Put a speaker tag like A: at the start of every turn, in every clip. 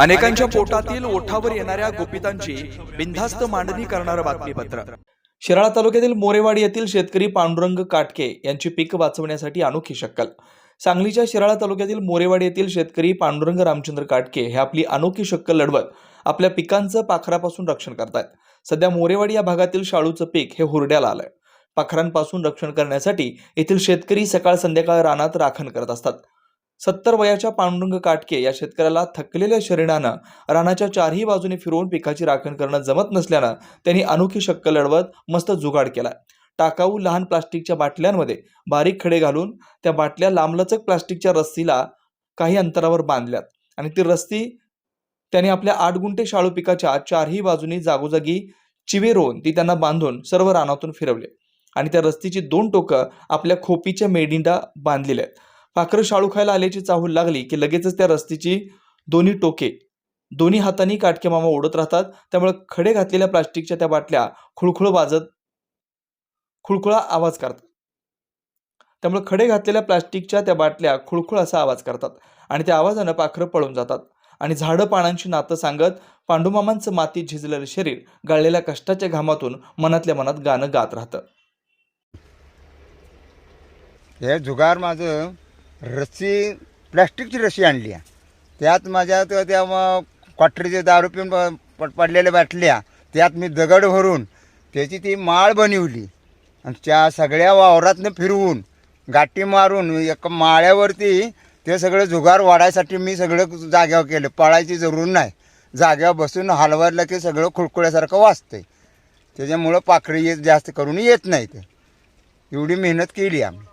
A: अनेकांच्या पोटातील ओठावर येणाऱ्या गोपितांची बिनधास्त मांडणी करणारं बातमीपत्र. शिराळा तालुक्यातील मोरेवाडी येथील शेतकरी पांडुरंग काटके यांची पीक वाचवण्यासाठी अनोखी शक्कल. सांगलीच्या शिराळा तालुक्यातील मोरेवाडी येथील शेतकरी पांडुरंग रामचंद्र काटके हे आपली अनोखी शक्कल लढवत आपल्या पिकांचं पाखरापासून रक्षण करतायत. सध्या मोरेवाडी या भागातील शाळूचं पीक हे हुरड्याला आलंय. पाखरांपासून रक्षण करण्यासाठी येथील शेतकरी सकाळ संध्याकाळ रानात राखण करत असतात. सत्तर वयाच्या पांडुरंग काटके या शेतकऱ्याला थकलेल्या शरीरानं रानाच्या चारही बाजूने फिरवून पिकाची राखण करणं जमत नसल्यानं त्यांनी अनोखी शक्कल लढवत मस्त जुगाड केला. टाकाऊ लहान प्लास्टिकच्या बाटल्यांमध्ये बारीक खडे घालून त्या बाटल्या लांबलचक प्लास्टिकच्या रस्सीला काही अंतरावर बांधल्यात आणि ती रस्ती त्याने आपल्या आठ गुंठे शाळू पिकाच्या चारही बाजूनी जागोजागी चिवे रोवून ती त्यांना बांधून सर्व रानातून फिरवले आणि त्या रस्तीची दोन टोकं आपल्या खोपीच्या मेडिंडा बांधलेल्या आहेत. पाखरं शाळू खायला आल्याची चाहूल लागली की लगेचच त्या रस्त्याची दोन्ही टोके दोन्ही हातांनी काटके मामा ओढत राहतात. त्यामुळे खडे घातलेल्या प्लास्टिकच्या त्या बाटल्या खुळखुळ वाजत खुळखुळा आवाज करतात. त्यामुळे खडे घातलेल्या प्लास्टिकच्या त्या बाटल्या खुळखुळ असा आवाज करतात आणि त्या आवाजानं पाखरं पळून जातात आणि झाडं पानांची नातं सांगत पांडुमामांचं माती झिजलेलं शरीर गाळलेल्या कष्टाच्या घामातून मनातल्या मनात गाणं गात राहतं.
B: हे जुगार माझं रस्सी प्लॅस्टिकची रस्सी आणली आहे. त्यात माझ्या त्या त्या मग क्वाटरीचे दारू पिऊन प- पड पडलेल्या बाटल्या त्यात मी दगड भरून त्याची ती माळ बनवली. आणि त्या सगळ्या वावरातनं फिरवून गाठी मारून एका माळ्यावरती ते सगळं जुगार वाढायसाठी मी सगळं जाग्यावर केलं. पळायची जरूर नाही. जाग्यावर बसून हलवायला की सगळं खुळखुळ्यासारखं आहे त्याच्यामुळं पाखरी येत जास्त करून येत नाही ते. एवढी मेहनत केली आम्ही.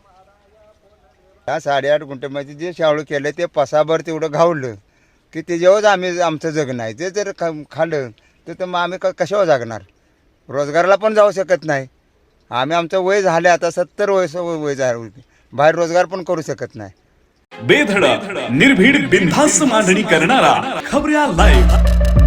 B: ह्या साडेआठ गुंठ्यामध्ये जे शाळू केलं ते पसाभर तेवढं घावलं. की त्याच्यावरच आम्ही आमचं जगणं आहे. ते जर खा खाल्लं तर तर मग आम्ही क कशावर जगणार? रोजगाराला पण जाऊ शकत नाही. आम्ही आमचं वय झालं आता सत्तर वय वय झालं. बाहेर रोजगार पण करू शकत नाही.
C: बेधडक निर्भीड बिनधास्त मांडणी करणारा खबऱ्या लाईव्ह